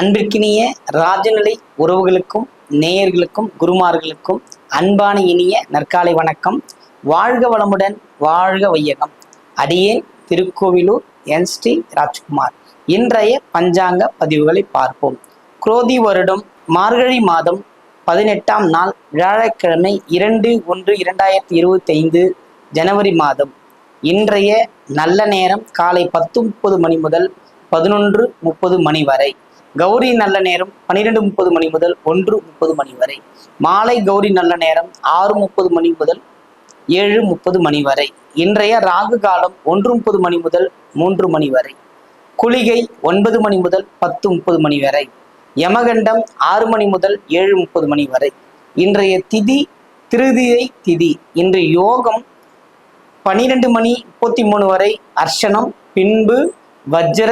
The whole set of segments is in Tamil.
அன்பிற்கினிய ராஜநிலை உறவுகளுக்கும் நேயர்களுக்கும் குருமார்களுக்கும் அன்பான இனிய நற்காலை வணக்கம். வாழ்க வளமுடன் வாழ்க வையகம். அடியேன் திருக்கோவிலூர் என். ஸ்ரீ. ராஜ்குமார். இன்றைய பஞ்சாங்க பதிவுகளை பார்ப்போம். குரோதி வருடம் மார்கழி மாதம் பதினெட்டாம் நாள் வியாழக்கிழமை இரண்டு ஒன்று இரண்டாயிரத்தி இருபத்தி ஐந்து ஜனவரி மாதம். இன்றைய நல்ல நேரம் காலை பத்து முப்பது மணி முதல் பதினொன்று முப்பது மணி வரை. கௌரி நல்ல நேரம் பன்னிரெண்டு முப்பது மணி முதல் ஒன்று முப்பது மணி வரை. மாலை கௌரி நல்ல நேரம் ஆறு முப்பது மணி முதல் ஏழு முப்பது மணி வரை. இன்றைய ராகு காலம் ஒன்று முப்பது மணி முதல் மூன்று மணி வரை. குளிகை ஒன்பது மணி முதல் பத்து முப்பது மணி வரை. யமகண்டம் ஆறு மணி முதல் ஏழு முப்பது மணி வரை. இன்றைய திதி திருதியை திதி. இன்று யோகம் பன்னிரெண்டு மணி முப்பத்தி மூணு வரை அர்ச்சனம் பின்பு வஜ்ர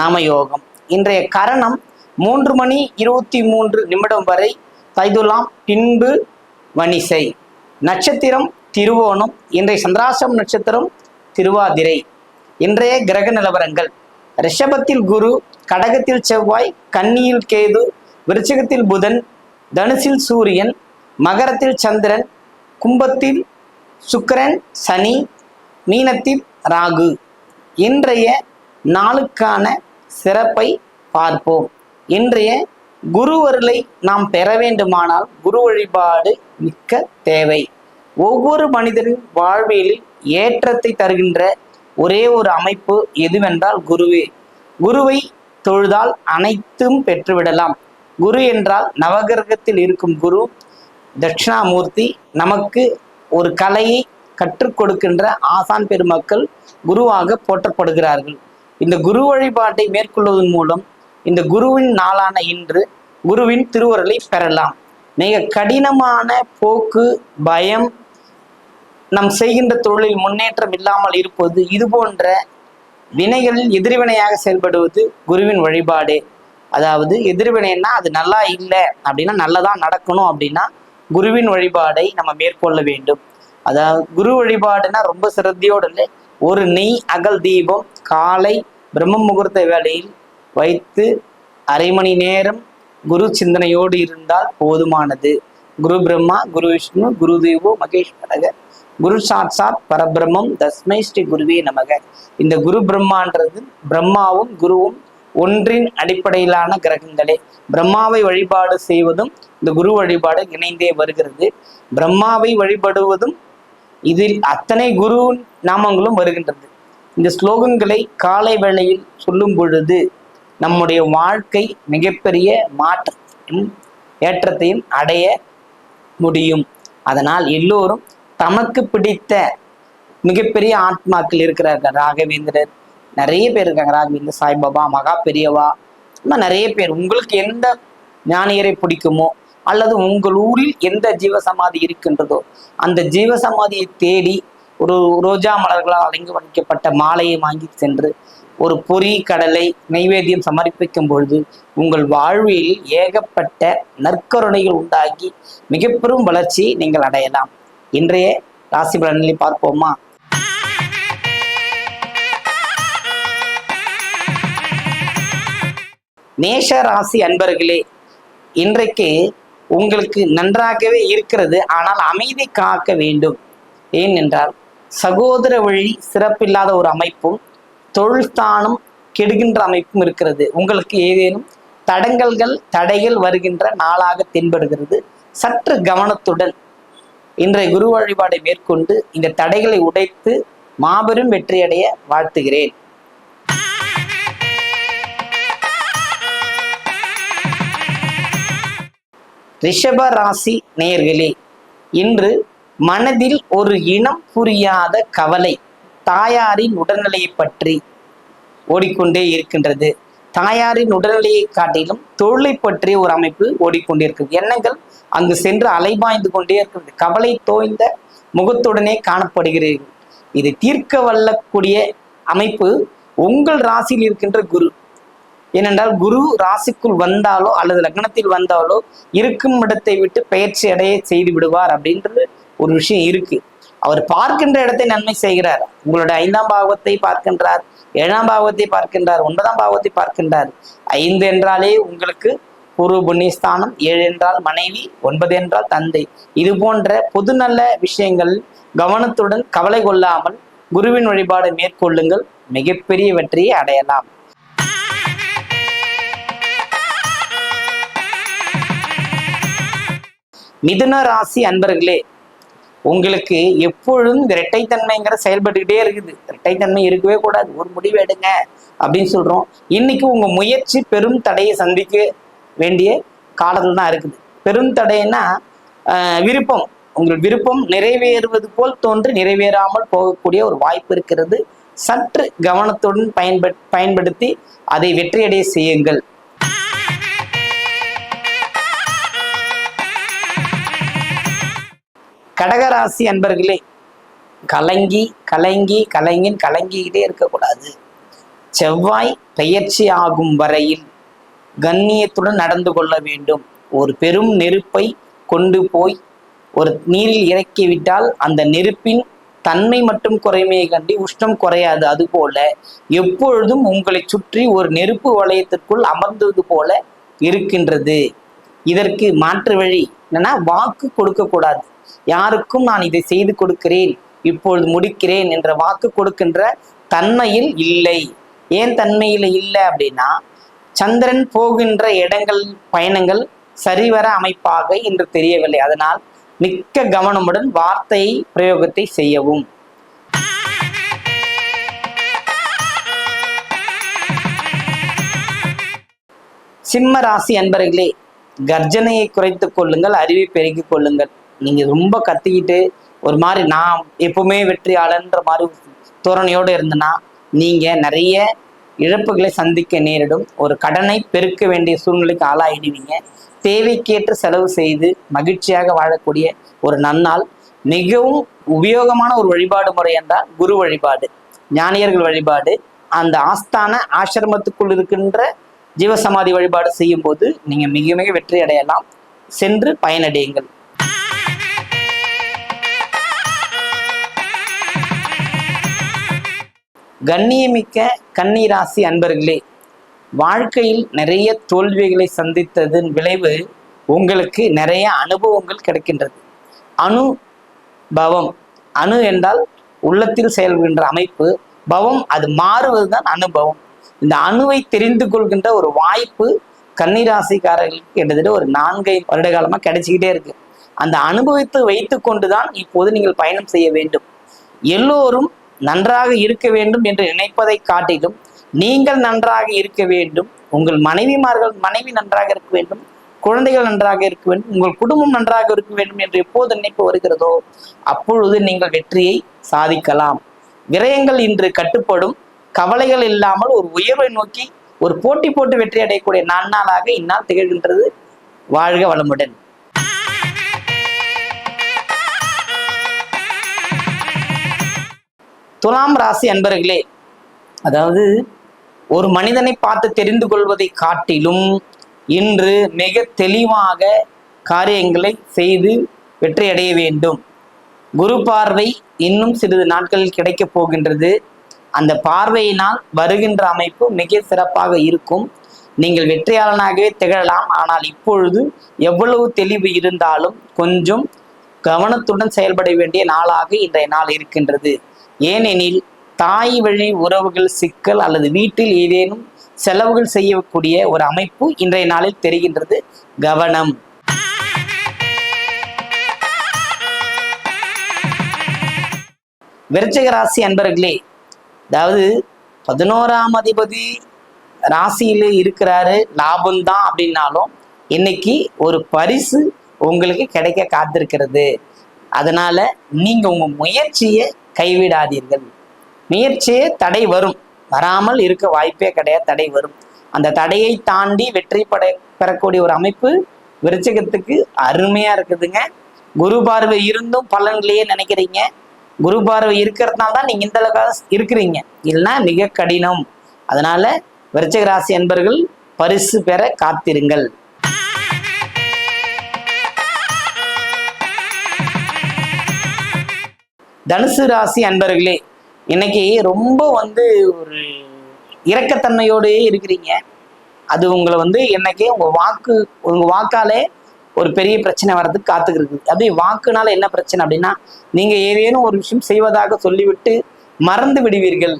நாமயோகம். இன்றைய கரணம் மூன்று மணி இருபத்தி மூன்று நிமிடம் வரை தைதுலாம் பின்பு வணிசை. நட்சத்திரம் திருவோணம். இன்றைய சந்திராசம் நட்சத்திரம் திருவாதிரை. இன்றைய கிரக நிலவரங்கள். ரிஷபத்தில் குரு கடகத்தில் செவ்வாய் கன்னியில் கேது விருச்சிகத்தில் புதன் தனுசில் சூரியன் மகரத்தில் சந்திரன் கும்பத்தில் சுக்கரன் சனி மீனத்தில் ராகு. இன்றைய நாளுக்கான சிறப்பை பார்ப்போம். இன்றைய குருவருளை நாம் பெற வேண்டுமானால் குரு வழிபாடு மிக்க தேவை. ஒவ்வொரு மனிதனின் வாழ்வியலில் ஏற்றத்தை தருகின்ற ஒரே ஒரு அமைப்பு எதுவென்றால் குருவே. குருவை தொழுதால் அனைத்தும் பெற்றுவிடலாம். குரு என்றால் நவகிரகத்தில் இருக்கும் குரு தட்சிணாமூர்த்தி நமக்கு ஒரு கலையை கற்றுக் கொடுக்கின்ற ஆசான் பெருமக்கள் குருவாக போற்றப்படுகிறார்கள். இந்த குரு வழிபாட்டை மேற்கொள்வதன் மூலம் இந்த குருவின் நாளான இன்று குருவின் திருவருளை பெறலாம். மிக கடினமான போக்கு பயம் நம் செய்கின்ற தொழிலில் முன்னேற்றம் இல்லாமல் இருப்பது இது போன்ற வினைகளில் எதிர்வினையாக செயல்படுவது குருவின் வழிபாடு. அதாவது எதிர்வினைன்னா அது நல்லா இல்லை அப்படின்னா நல்லதா நடக்கணும் அப்படின்னா குருவின் வழிபாடை நம்ம மேற்கொள்ள வேண்டும். அதாவது குரு வழிபாடுனா ரொம்ப சிரத்தையோடு இல்லை ஒரு நெய் அகல் தீபம் காலை பிரம்ம முகூர்த்த வேளையில் வைத்து அரை மணி நேரம் குரு சிந்தனையோடு இருந்தால் போதுமானது. குரு பிரம்மா குரு விஷ்ணு குரு தேவோ மகேஸ்வரக குரு சாட்சாத் பரபிரம்மம் தஸ்மை ஸ்ரீ குருவே நமக. இந்த குரு பிரம்மான்றது பிரம்மாவும் குருவும் ஒன்றின் அடிப்படையிலான கிரகங்களே. பிரம்மாவை வழிபாடு செய்வதும் இந்த குரு வழிபாடு இணைந்தே வருகிறது. பிரம்மாவை வழிபடுவதும் இதில் அத்தனை குரு நாமங்களும் வருகின்றது. இந்த ஸ்லோகங்களை காலை வேளையில் சொல்லும் பொழுது நம்முடைய வாழ்க்கை மிகப்பெரிய மாற்றத்தையும் ஏற்றத்தையும் அடைய முடியும். அதனால் எல்லோரும் தமக்கு பிடித்த மிகப்பெரிய ஆத்மாக்கள் இருக்கிறார்கள். ராகவேந்திரர் நிறைய பேர் இருக்காங்க. ராகவேந்திர சாய்பாபா மகா பெரியவா இன்னும் நிறைய பேர். உங்களுக்கு எந்த ஞானியரை பிடிக்குமோ அல்லது உங்கள் ஊரில் எந்த ஜீவசமாதி இருக்கின்றதோ அந்த ஜீவசமாதியை தேடி ஒரு ரோஜா மலர்களால் அலங்கரிக்கப்பட்ட மாலையை வாங்கி சென்று ஒரு பொறி கடலை நைவேத்தியம் சமர்ப்பிக்கும் பொழுது உங்கள் வாழ்வில் ஏகப்பட்ட நற்கருணைகள் உண்டாகி மிக பெரும் வளர்ச்சி நீங்கள் அடையலாம். இன்றைய ராசி பலன்களை பார்ப்போமா? மேஷ ராசி அன்பர்களே இன்றைக்கு உங்களுக்கு நன்றாகவே இருக்கிறது ஆனால் அமைதி காக்க வேண்டும். ஏனென்றால் சகோதர வழி சிறப்பில்லாத ஒரு அமைப்பும் தொழில்தானும் கெடுகின்ற அமைப்பும் இருக்கிறது. உங்களுக்கு ஏதேனும் தடங்கல்கள் தடைகள் வருகின்ற நாளாக தென்படுகிறது. சற்று கவனத்துடன் இன்றைய குரு வழிபாடை மேற்கொண்டு இந்த தடைகளை உடைத்து மாபெரும் வெற்றியடைய வாழ்த்துகிறேன். ரிஷப ராசி நேயர்களே இன்று மனதில் ஒரு இனம் புரியாத கவலை தாயாரின் உடல்நிலையை பற்றி ஓடிக்கொண்டே இருக்கின்றது. தாயாரின் உடல்நிலையை காட்டிலும் தொழிலை பற்றிய ஒரு அமைப்பு ஓடிக்கொண்டிருக்கிறது எண்ணங்கள் அங்கு சென்று அலைபாய்ந்து கொண்டே இருக்கிறது கவலை தோய்ந்த முகத்துடனே காணப்படுகிறீர்கள். இதை தீர்க்க வல்லக்கூடிய அமைப்பு உங்கள் ராசியில் இருக்கின்ற குரு. ஏனென்றால் குரு ராசிக்குள் வந்தாலோ அல்லது லக்னத்தில் வந்தாலோ இருக்கும் இடத்தை விட்டு பயிற்சி அடைய செய்து விடுவார் அப்படின்றது ஒரு விஷயம் இருக்கு. அவர் பார்க்கின்ற இடத்தை நன்மை செய்கிறார். உங்களுடைய ஐந்தாம் பாவத்தை பார்க்கின்றார் ஏழாம் பாவத்தை பார்க்கின்றார் ஒன்பதாம் பாவத்தை பார்க்கின்றார். ஐந்து என்றாலே உங்களுக்கு குரு புண்ணியஸ்தானம் ஏழு என்றால் மனைவி ஒன்பது என்றால் தந்தை. இது போன்ற பொது நல்ல விஷயங்கள் கவனத்துடன் கவலை கொள்ளாமல் குருவின் வழிபாடு மேற்கொள்ளுங்கள். மிகப்பெரிய வெற்றியை அடையலாம். மிதுன ராசி அன்பர்களே உங்களுக்கு எப்பொழுதும் இந்த இரட்டைத்தன்மைங்கிற செயல்பட்டுக்கிட்டே இருக்குது. இரட்டைத்தன்மை இருக்கவே கூடாது. ஒரு முடிவு எடுங்க அப்படின்னு சொல்றோம். இன்னைக்கு உங்க முயற்சி பெரும் தடையை சந்திக்க வேண்டிய காலத்தில் தான் இருக்குது. பெரும் தடைன்னா விருப்பம். உங்கள் விருப்பம் நிறைவேறுவது போல் தோன்றி நிறைவேறாமல் போகக்கூடிய ஒரு வாய்ப்பு இருக்கிறது. சற்று கவனத்துடன் பயன்பட் பயன்படுத்தி அதை வெற்றியடைய செய்யுங்கள். கடகராசி அன்பர்களே கலங்கி கலங்கி கலங்கின் கலங்கிக்கிட்டே இருக்கக்கூடாது. செவ்வாய் பெயர்ச்சி ஆகும் வரையில் கண்ணியத்துடன் நடந்து கொள்ள வேண்டும். ஒரு பெரும் நெருப்பை கொண்டு போய் ஒரு நீரில் இறக்கிவிட்டால் அந்த நெருப்பின் தன்மை மட்டும் குறைமையை கண்டி உஷ்ணம் குறையாது. அதுபோல எப்பொழுதும் உங்களை சுற்றி ஒரு நெருப்பு வளையத்திற்குள் அமர்ந்தது போல இருக்கின்றது. இதற்கு மாற்று வழி என்னன்னா வாக்கு கொடுக்கக்கூடாது. யாருக்கும் நான் இதை செய்து கொடுக்கிறேன் இப்பொழுது முடிக்கிறேன் என்ற வாக்கு கொடுக்கின்ற தன்மையில் இல்லை. ஏன் தன்மையில் இல்லை அப்படின்னா சந்திரன் போகின்ற இடங்கள் பயணங்கள் சரிவர அமைப்பாக இன்று தெரியவில்லை. அதனால் மிக்க கவனமுடன் வார்த்தை பிரயோகத்தை செய்யவும். சிம்ம ராசி அன்பர்களே கர்ஜனையை குறைத்துக் கொள்ளுங்கள் அறிவை பெருக்கிக் கொள்ளுங்கள். நீங்க ரொம்ப கத்திக்கிட்டு ஒரு மாதிரி நான் எப்பவுமே வெற்றியாளன்ற மாதிரி தோரணையோடு இருந்தனா நீங்க நிறைய இழப்புகளை சந்திக்க நேரிடும். ஒரு கடனை பெருக்க வேண்டிய சூழ்நிலைக்கு ஆளாயிடுவீங்க. தேவைக்கேற்ற செலவு செய்து மகிழ்ச்சியாக வாழக்கூடிய ஒரு நன்னாள் மிகவும் உபயோகமான ஒரு வழிபாடு முறை என்றால் குரு வழிபாடு ஞானியர்கள் வழிபாடு. அந்த ஆஸ்தான ஆசிரமத்துக்குள் இருக்கின்ற ஜீவசமாதி வழிபாடு செய்யும் போது நீங்க மிக மிக வெற்றி அடையலாம். சென்று பயனடையுங்கள். கண்ணியமிக்க கன்னிராசி அன்பர்களே வாழ்க்கையில் நிறைய தோல்விகளை சந்தித்ததன் விளைவு உங்களுக்கு நிறைய அனுபவங்கள் கிடைக்கின்றது. அணு பவம் அணு என்றால் உள்ளத்தில் செயல்கின்ற அமைப்பு பவம் அது மாறுவதுதான் அனுபவம் இந்த அணுவை தெரிந்து கொள்கின்ற ஒரு வாய்ப்பு கன்னிராசிக்காரர்களுக்கு கிட்டத்தட்ட ஒரு நான்கை வருட காலமாக கிடைச்சிக்கிட்டே இருக்கு. அந்த அனுபவத்தை வைத்து கொண்டுதான் இப்போது நீங்கள் பயணம் செய்ய வேண்டும். எல்லோரும் நன்றாக இருக்க வேண்டும் என்று நினைப்பதை காட்டிலும் நீங்கள் நன்றாக இருக்க வேண்டும் உங்கள் மனைவிமார்கள் மனைவி நன்றாக இருக்க வேண்டும் குழந்தைகள் நன்றாக இருக்க வேண்டும் உங்கள் குடும்பம் நன்றாக இருக்க வேண்டும் என்று எப்போது நினைப்பு வருகிறதோ அப்பொழுது நீங்கள் வெற்றியை சாதிக்கலாம். விரயங்கள் இன்று கட்டுப்படும் கவலைகள் இல்லாமல் ஒரு உயர்வை நோக்கி ஒரு போட்டி போட்டு வெற்றி அடையக்கூடிய நன்னாளாக இந்நாள் திகழ்கின்றது. வாழ்க வளமுடன். துலாம் ராசி அன்பர்களே அதாவது ஒரு மனிதனை பார்த்து தெரிந்து கொள்வதை காட்டிலும் இன்று மிக தெளிவாக காரியங்களை செய்து வெற்றியடைய வேண்டும். குரு பார்வை இன்னும் சிறிது நாட்களில் கிடைக்கப் போகின்றது. அந்த பார்வையினால் வருகின்ற அமைப்பு மிக சிறப்பாக இருக்கும். நீங்கள் வெற்றியாளனாகவே திகழலாம். ஆனால் இப்பொழுது எவ்வளவு தெளிவு இருந்தாலும் கொஞ்சம் கவனத்துடன் செயல்பட வேண்டிய நாளாக இன்றைய நாள் இருக்கின்றது. ஏனெனில் தாய் வழி உறவுகள் சிக்கல் அல்லது வீட்டில் ஏதேனும் செலவுகள் செய்யக்கூடிய ஒரு அமைப்பு இன்றைய நாளில் தெரிகின்றது கவனம். விருச்சிக ராசி அன்பர்களே அதாவது பதினோராம் அதிபதி ராசியில இருக்கிறாரு லாபம் தான் அப்படின்னாலும் இன்னைக்கு ஒரு பரிசு உங்களுக்கு கிடைக்க காத்திருக்கிறது. அதனால நீங்க உங்க முயற்சியை கைவிடாதீர்கள். முயற்சியே தடை வரும். வராமல் இருக்க வாய்ப்பே கிடையாது தடை வரும். அந்த தடையை தாண்டி வெற்றி பட பெறக்கூடிய ஒரு அமைப்பு விருச்சகத்துக்கு அருமையா இருக்குதுங்க. குரு பார்வை இருந்தும் பலன்களையே நினைக்கிறீங்க. குரு பார்வை இருக்கிறதுனால தான் நீங்க இந்த அளவுக்கு இருக்கிறீங்க. இல்லைன்னா மிக கடினம். அதனால விருச்சக ராசி என்பர்கள் பரிசு பெற காத்திருங்கள். தனுசு ராசி அன்பர்களே இன்னைக்கு ரொம்ப வந்து ஒரு இரக்கத்தன்மையோடயே இருக்கிறீங்க. அது உங்களை வந்து என்னைக்கே உங்க வாக்கு உங்க வாக்காலே ஒரு பெரிய பிரச்சனை வர்றதுக்கு காத்துக்கிறது அப்படியே வாக்குனால என்ன பிரச்சனை அப்படின்னா நீங்க ஏதேனும் ஒரு விஷயம் செய்வதாக சொல்லிவிட்டு மறந்து விடுவீர்கள்.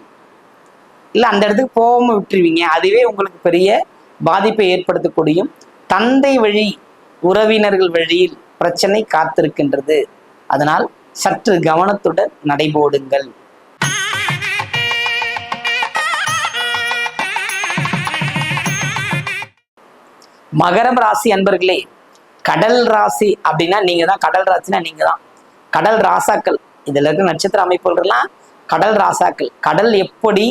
இல்லை அந்த இடத்துக்கு போகாம விட்டுருவீங்க. அதுவே உங்களுக்கு பெரிய பாதிப்பை ஏற்படுத்தக்கூடியும் தந்தை வழி உறவினர்கள் வழியில் பிரச்சனை காத்திருக்கின்றது. அதனால் சற்று கவனத்துடன் நடைபோடுங்கள். மகரம் ராசி அன்பர்களே கடல் ராசி அப்படின்னா நீங்க தான் கடல் ராசினா நீங்க தான் கடல் ராசாக்கள் இதுல இருக்க நட்சத்திர அமைப்புகள்லாம் கடல் ராசாக்கள். கடல் எப்படி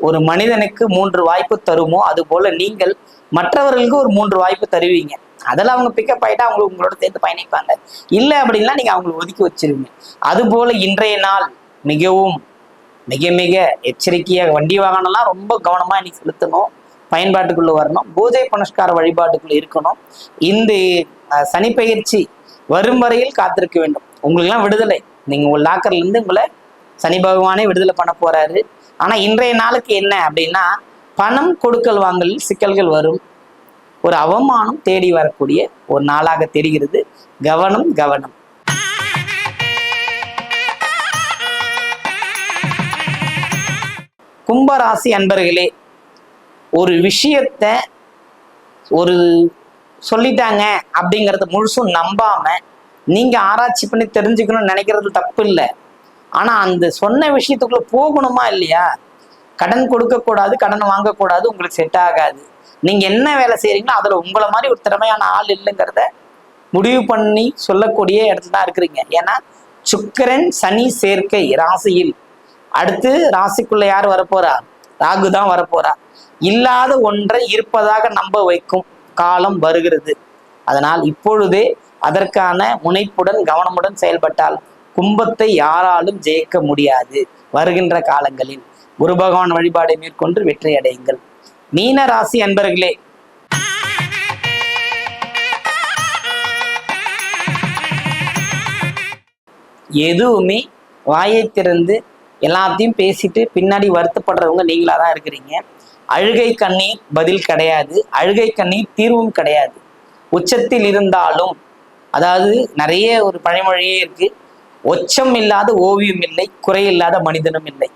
ஒரு மனிதனுக்கு மூன்று வாய்ப்பு தருமோ அது போல நீங்கள் மற்றவர்களுக்கு ஒரு மூன்று வாய்ப்பு தருவீங்க. அதெல்லாம் அவங்க பிக்கப் ஆயிட்டா அவங்க உங்களோட சேர்ந்து பயணிப்பாங்க. இல்லை அப்படின்னா நீங்க அவங்களை ஒதுக்கி வச்சிருவீங்க. அது போல இன்றைய நாள் மிகவும் மிக மிக எச்சரிக்கையாக வண்டி வாகனம்லாம் ரொம்ப கவனமா இன்னைக்கு செலுத்தணும். பயன்பாட்டுக்குள்ள வரணும். பூஜை புனஸ்கார வழிபாட்டுக்குள்ள இருக்கணும். இந்த சனி பயிற்சி வரும் வரையில் காத்திருக்க வேண்டும். உங்களுக்கெல்லாம் விடுதலை. நீங்கள் உங்கள் லாக்கர்ல இருந்து உங்களை சனி பகவானே விடுதலை பண்ண போறாரு. ஆனா இன்றைய நாளுக்கு என்ன அப்படின்னா பணம் கொடுக்கல் வாங்கல் சிக்கல்கள் வரும். ஒரு அவமானம் தேடி வரக்கூடிய ஒரு நாளாக தெரிகிறது. கவனம் கவனம். கும்பராசி அன்பர்களே ஒரு விஷயத்த ஒரு சொல்லிட்டாங்க அப்படிங்கறத முழுசும் நம்பாம நீங்க ஆராய்ச்சி பண்ணி தெரிஞ்சுக்கணும்னு நினைக்கிறது தப்பு இல்லை. ஆனா அந்த சொன்ன விஷயத்துக்குள்ள போகணுமா இல்லையா? கடன் கொடுக்க கூடாது கடன் வாங்கக்கூடாது உங்களுக்கு செட் ஆகாது. நீங்க என்ன வேலை செய்யறீங்களோ அதுல உங்களை மாதிரி ஒரு திறமையான ஆள் இல்லைங்கிறத முடிவு பண்ணி சொல்லக்கூடிய இடத்துல தான் இருக்கிறீங்க. ஏன்னா சுக்கிரன் சனி சேர்க்கை ராசியில். அடுத்து ராசிக்குள்ள யார் வரப்போறா? ராகு தான் வரப்போறா. இல்லாத ஒன்றை இருப்பதாக நம்ப வைக்கும் காலம் வருகிறது. அதனால் இப்பொழுதே அதற்கான முனைப்புடன் கவனமுடன் செயல்பட்டால் கும்பத்தை யாராலும் ஜெயிக்க முடியாது வருகின்ற காலங்களில். குரு பகவான் வழிபாடை மேற்கொண்டு வெற்றி அடையுங்கள் மீன ராசி அன்பர்களே. எதுவுமே வாயை திறந்து எல்லாத்தையும் பேசிட்டு பின்னாடி வருத்தப்படுறவங்க நீங்களா தான் இருக்கிறீங்க. அழுகை கண்ணீர் பதில் கிடையாது. அழுகை கண்ணீர் தீர்வும் கிடையாது. உச்சத்தில் இருந்தாலும் அதாவது நிறைய ஒரு பழமொழியே இருக்கு. ஒச்சம் இல்லாத ஓவியம் இல்லை குறையில்லாத மனிதனும் இல்லை.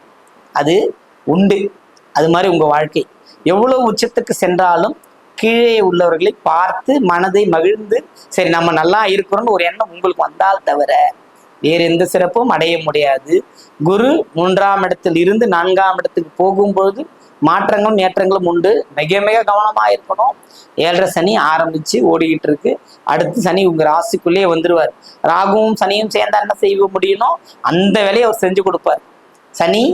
அது உண்டு. அது மாதிரி உங்க வாழ்க்கை. எவ்வளவு உச்சத்துக்கு சென்றாலும் கீழே உள்ளவர்களை பார்த்து மனதை மகிழ்ந்து சரி நம்ம நல்லா இருக்கிறோம்னு ஒரு எண்ணம் உங்களுக்கு வந்தால் தவிர வேறு எந்த சிறப்பும் அடைய முடியாது. குரு மூன்றாம் இடத்தில் இருந்து நான்காம் இடத்துக்கு போகும்பொழுது மாற்றங்களும் ஏற்றங்களும் உண்டு. மிக மிக கவனமாக இருக்கணும். ஏழரை சனி ஆரம்பிச்சு ஓடிக்கிட்டு இருக்கு. அடுத்து சனி உங்க ராசிக்குள்ளேயே வந்துருவார். ராகுவும் சனியும் சேர்ந்தா என்ன செய்ய முடியணும் அந்த வேலையை அவர் செஞ்சு கொடுப்பார். சனி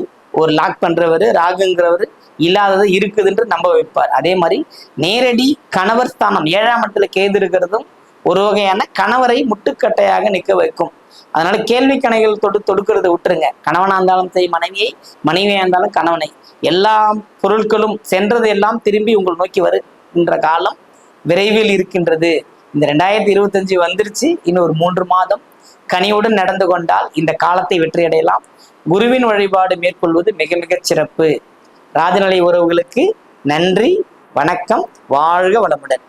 ஒரு லாக் பண்றவர் ராகுங்கிறவர் இல்லாதது இருக்குதுன்று நம்ப வைப்பார். அதே மாதிரி நேரடி கணவர் ஸ்தானம் ஏழாம் இடத்துல கேது இருக்கிறதும் ஒரு வகையான கணவரை முட்டுக்கட்டையாக நிற்க வைக்கும். அதனால கேள்வி கணைகள் தொடு தொடுக்கிறத விட்டுருங்க. கணவனா இருந்தாலும் சரி மனைவியை மனைவியா இருந்தாலும் கணவனை. எல்லா பொருட்களும் சென்றது எல்லாம் திரும்பி உங்கள் நோக்கி வருகின்ற காலம் விரைவில் இருக்கின்றது. இந்த ரெண்டாயிரத்தி இருபத்தஞ்சு வந்துருச்சு. இன்னும் ஒரு மூன்று மாதம் கனியுடன் நடந்து கொண்டால் இந்த காலத்தை வெற்றியடையலாம். குருவின் வழிபாடு மேற்கொள்வது மிக மிகச் சிறப்பு. ராஜநிலை உறவுகளுக்கு நன்றி வணக்கம் வாழ்க வளமுடன்.